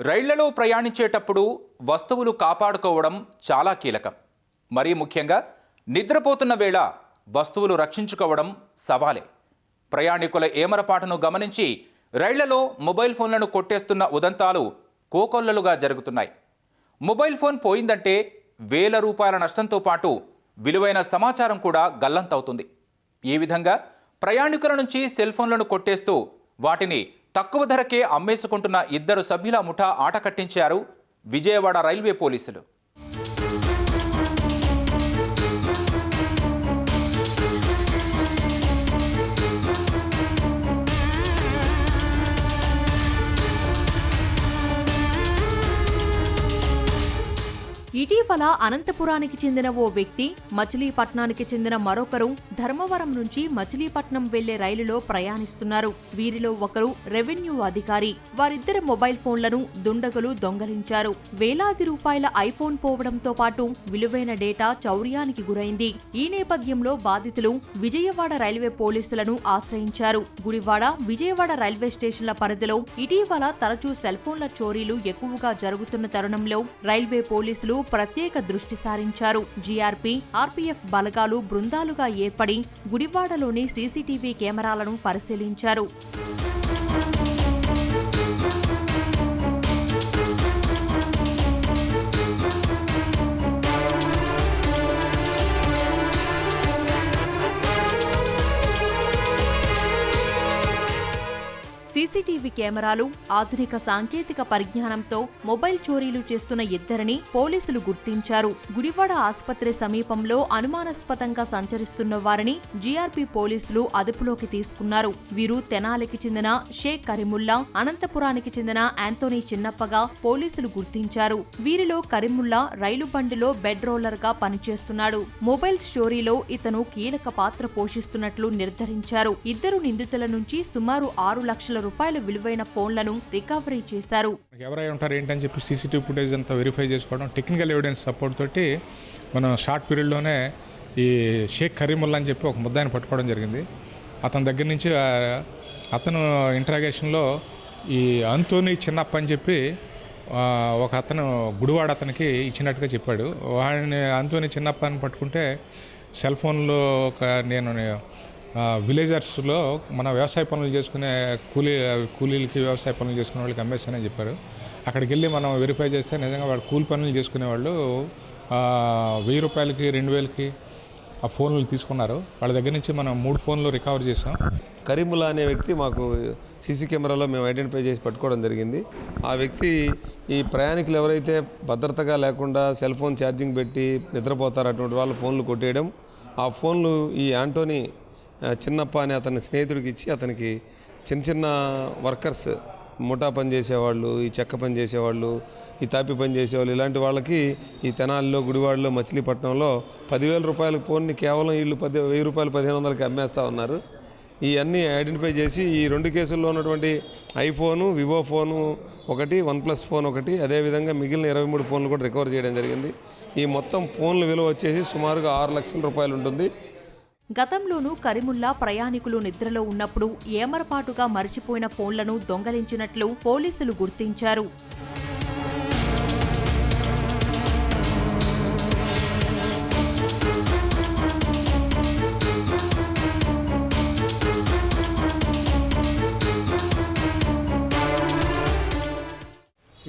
రైళ్ళలో ప్రయాణించేటప్పుడు వస్తువులు కాపాడుకోవడం చాలా కీలకం. మరీ ముఖ్యంగా నిద్రపోతున్న వేళ వస్తువులు రక్షించుకోవడం సవాలే. ప్రయాణికుల ఏమరపాటును గమనించి రైళ్ళలో మొబైల్ ఫోన్లను కొట్టేస్తున్న ఉదంతాలు కోకొల్లలుగా జరుగుతున్నాయి. మొబైల్ ఫోన్ పోయిందంటే వేల రూపాయల నష్టంతో పాటు విలువైన సమాచారం కూడా గల్లంతవుతుంది. ఈ విధంగా ప్రయాణికుల నుంచి సెల్ ఫోన్లను కొట్టేస్తూ వాటిని తక్కువ ధరకే అమ్మేసుకుంటున్న ఇద్దరు సభ్యుల ముఠా ఆట కట్టించారు విజయవాడ రైల్వే పోలీసులు. ఇటీవల అనంతపురానికి చెందిన ఓ వ్యక్తి మచిలీపట్నానికి చెందిన మరొకరు ధర్మవరం నుంచి మచిలీపట్నం వెళ్ళే రైలులో ప్రయాణిస్తున్నారు. వీరిలో ఒకరు రెవెన్యూ అధికారి. వారిద్దరి మొబైల్ ఫోన్లను దుండగులు దొంగలించారు. వేలాది రూపాయల ఐఫోన్ పోవడంతో పాటు విలువైన డేటా చౌర్యానికి గురైంది. ఈ నేపథ్యంలో బాధితులు విజయవాడ రైల్వే పోలీసులను ఆశ్రయించారు. గుడివాడ విజయవాడ రైల్వే స్టేషన్ల పరిధిలో ఇటీవల తరచూ సెల్ ఫోన్ల చోరీలు ఎక్కువగా జరుగుతున్న తరుణంలో రైల్వే పోలీసులు ప్రత్యేక దృష్టి సారించారు. జీఆర్పీ ఆర్పీఎఫ్ బలగాలు బృందాలుగా ఏర్పడి గుడివాడలోని సీసీటీవీ కెమెరాలను పరిశీలించారు. సీసీటీవీ కెమెరాలు ఆధునిక సాంకేతిక పరిజ్ఞానంతో మొబైల్ చోరీలు చేస్తున్న ఇద్దరిని పోలీసులు గుర్తించారు. గుడివాడ ఆసుపత్రి సమీపంలో అనుమానాస్పదంగా సంచరిస్తున్న వారిని జీఆర్పీ పోలీసులు అదుపులోకి తీసుకున్నారు. వీరు తెనాలికి చెందిన షేక్ కరీముల్లా అనంతపురానికి చెందిన యాంతోనీ చిన్నప్పగా పోలీసులు గుర్తించారు. వీరిలో కరీముల్లా రైలు బండిలో బెడ్ రోలర్గా పనిచేస్తున్నాడు. మొబైల్ స్టోరీలో ఇతను కీలక పాత్ర పోషిస్తున్నట్లు నిర్ధారించారు. ఇద్దరు నిందితుల నుంచి సుమారు ఆరు లక్షల రూపాయలు విలువైన ఫోన్లను రికవరీ చేశారు. ఎవరై ఉంటారు ఏంటని చెప్పి సీసీటీవీ ఫుటేజ్ అంతా వెరిఫై చేసుకోవడం టెక్నికల్ ఎవిడెన్స్ సపోర్ట్ తోటి మనం షార్ట్ పీరియడ్లోనే ఈ షేక్ కరీముల్లా అని చెప్పి ఒక ముద్దాయిని పట్టుకోవడం జరిగింది. అతని దగ్గర నుంచి అతను ఇంట్రాగేషన్లో ఈ అంతోని చిన్నప్ప అని చెప్పి ఒక అతను గుడివాడ అతనికి ఇచ్చినట్టుగా చెప్పాడు. వాడిని అంతోని చిన్నప్ప అని పట్టుకుంటే సెల్ ఫోన్లో ఒక నేను విలేజర్స్లో మన వ్యవసాయ పనులు చేసుకునే కూలీ కూలీలకి వ్యవసాయ పనులు చేసుకునే వాళ్ళకి అమ్మేస్తానని చెప్పారు. అక్కడికి వెళ్ళి మనం వెరిఫై చేస్తే నిజంగా వాళ్ళు కూలి పనులు చేసుకునే వాళ్ళు వెయ్యి రూపాయలకి రెండు వేలకి ఆ ఫోన్లు తీసుకున్నారు. వాళ్ళ దగ్గర నుంచి మనం మూడు ఫోన్లు రికవర్ చేసాం కరీముల్లా అనే వ్యక్తి మాకు సీసీ కెమెరాలో మేము ఐడెంటిఫై చేసి పట్టుకోవడం జరిగింది. ఆ వ్యక్తి ఈ ప్రయాణికులు ఎవరైతే భద్రతగా లేకుండా సెల్ ఫోన్ ఛార్జింగ్ పెట్టి నిద్రపోతారు అటువంటి వాళ్ళ ఫోన్లు కొట్టేయడం ఆ ఫోన్లు ఈ యాంటోనీ చిన్నప్ప అనే అతని స్నేహితుడికి ఇచ్చి అతనికి చిన్న చిన్న వర్కర్స్ ముఠా పని చేసేవాళ్ళు ఈ చెక్క పని చేసేవాళ్ళు ఈ తాపి పని చేసేవాళ్ళు ఇలాంటి వాళ్ళకి ఈ తెనాలిలో గుడివాడలో మచిలీపట్నంలో పదివేల రూపాయల ఫోన్ని కేవలం వీళ్ళు పది వెయ్యి రూపాయలు పదిహేను వందలకి అమ్మేస్తూ ఉన్నారు. ఇవన్నీ ఐడెంటిఫై చేసి ఈ రెండు కేసుల్లో ఉన్నటువంటి ఐఫోను వివో ఫోను ఒకటి వన్ ప్లస్ ఫోన్ ఒకటి అదేవిధంగా మిగిలిన ఇరవై మూడు ఫోన్లు కూడా రికవర్ చేయడం జరిగింది. ఈ మొత్తం ఫోన్ల విలువ వచ్చేసి సుమారుగా ఆరు లక్షల రూపాయలు ఉంటుంది. గతంలోనూ కరీముల్లా ప్రయాణికులు నిద్రలో ఉన్నప్పుడు ఏమరపాటుగా మరిచిపోయిన ఫోన్లను దొంగలించినట్లు పోలీసులు గుర్తించారు.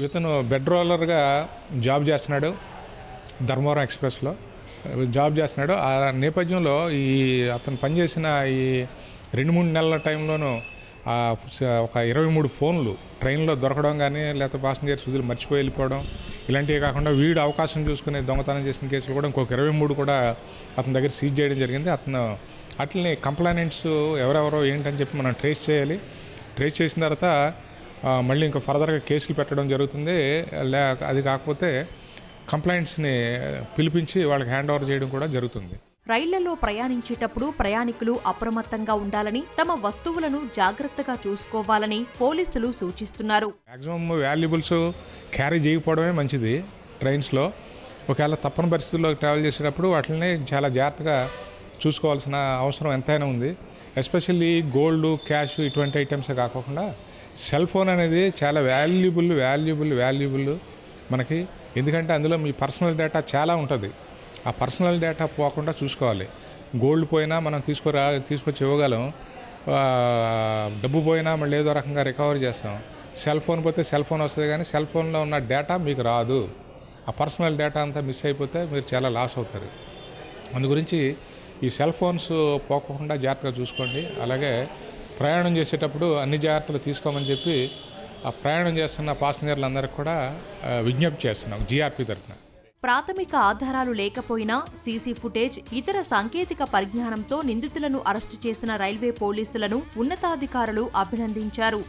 ఇతను బెడ్ రోలర్గా జాబ్ చేస్తున్నాడు ధర్మవరం ఎక్స్ప్రెస్లో. జాబ్ చేస్తున్నాడు. ఆ నేపథ్యంలో ఈ అతను పనిచేసిన ఈ రెండు మూడు నెలల టైంలోనూ ఆ ఒక ఇరవై మూడు ఫోన్లు ట్రైన్లో దొరకడం కానీ లేకపోతే పాసింజర్స్ వదిలి మర్చిపోయి వెళ్ళిపోవడం ఇలాంటివి కాకుండా వీడు అవకాశం చూసుకునే దొంగతనం చేసిన కేసులు కూడా ఇంకొక ఇరవై మూడు కూడా అతని దగ్గర సీజ్ చేయడం జరిగింది. అతను అట్లనే కంప్లైనెంట్స్ ఎవరెవరో ఏంటని చెప్పి మనం ట్రేస్ చేయాలి. ట్రేస్ చేసిన తర్వాత మళ్ళీ ఇంకా ఫర్దర్గా కేసులు పెట్టడం జరుగుతుంది. లే అది కాకపోతే కంప్లైంట్స్ని పిలిపించి వాళ్ళకి హ్యాండ్ ఓవర్ చేయడం కూడా జరుగుతుంది. రైళ్ళలో ప్రయాణించేటప్పుడు ప్రయాణికులు అప్రమత్తంగా ఉండాలని తమ వస్తువులను జాగ్రత్తగా చూసుకోవాలని పోలీసులు సూచిస్తున్నారు. మ్యాక్సిమం వాల్యుబుల్స్ క్యారీ చేయకపోవడమే మంచిది ట్రైన్స్లో. ఒకవేళ తప్పని పరిస్థితుల్లో ట్రావెల్ చేసేటప్పుడు వాటిని చాలా జాగ్రత్తగా చూసుకోవాల్సిన అవసరం ఎంతైనా ఉంది. ఎస్పెషల్లీ గోల్డ్ క్యాష్ ఇటువంటి ఐటమ్స్ కాకుండా సెల్ ఫోన్ అనేది చాలా వాల్యుబుల్ వాల్యుబుల్ వాల్యుబుల్ మనకి. ఎందుకంటే అందులో మీ పర్సనల్ డేటా చాలా ఉంటుంది. ఆ పర్సనల్ డేటా పోకుండా చూసుకోవాలి. గోల్డ్ పోయినా మనం తీసుకురా తీసుకొచ్చి ఇవ్వగలం. డబ్బు పోయినా మళ్ళీ ఏదో రకంగా రికవరీ చేస్తాం. సెల్ ఫోన్ పోతే సెల్ ఫోన్ వస్తుంది కానీ సెల్ ఫోన్లో ఉన్న డేటా మీకు రాదు. ఆ పర్సనల్ డేటా అంతా మిస్ అయిపోతే మీరు చాలా లాస్ అవుతారు. అందు గురించి ఈ సెల్ ఫోన్స్ పోకుండా జాగ్రత్తగా చూసుకోండి. అలాగే ప్రయాణం చేసేటప్పుడు అన్ని జాగ్రత్తలు తీసుకోమని చెప్పి ఆ ప్రయాణం చేస్తున్న పాసింజర్లందరికీ కూడా విజ్ఞప్తి చేస్తున్నాం జీఆర్పీ తరఫున. ప్రాథమిక ఆధారాలు లేకపోయినా సీసీ ఫుటేజ్ ఇతర సాంకేతిక పరిజ్ఞానంతో నిందితులను అరెస్టు చేసిన రైల్వే పోలీసులను ఉన్నతాధికారులు అభినందించారు.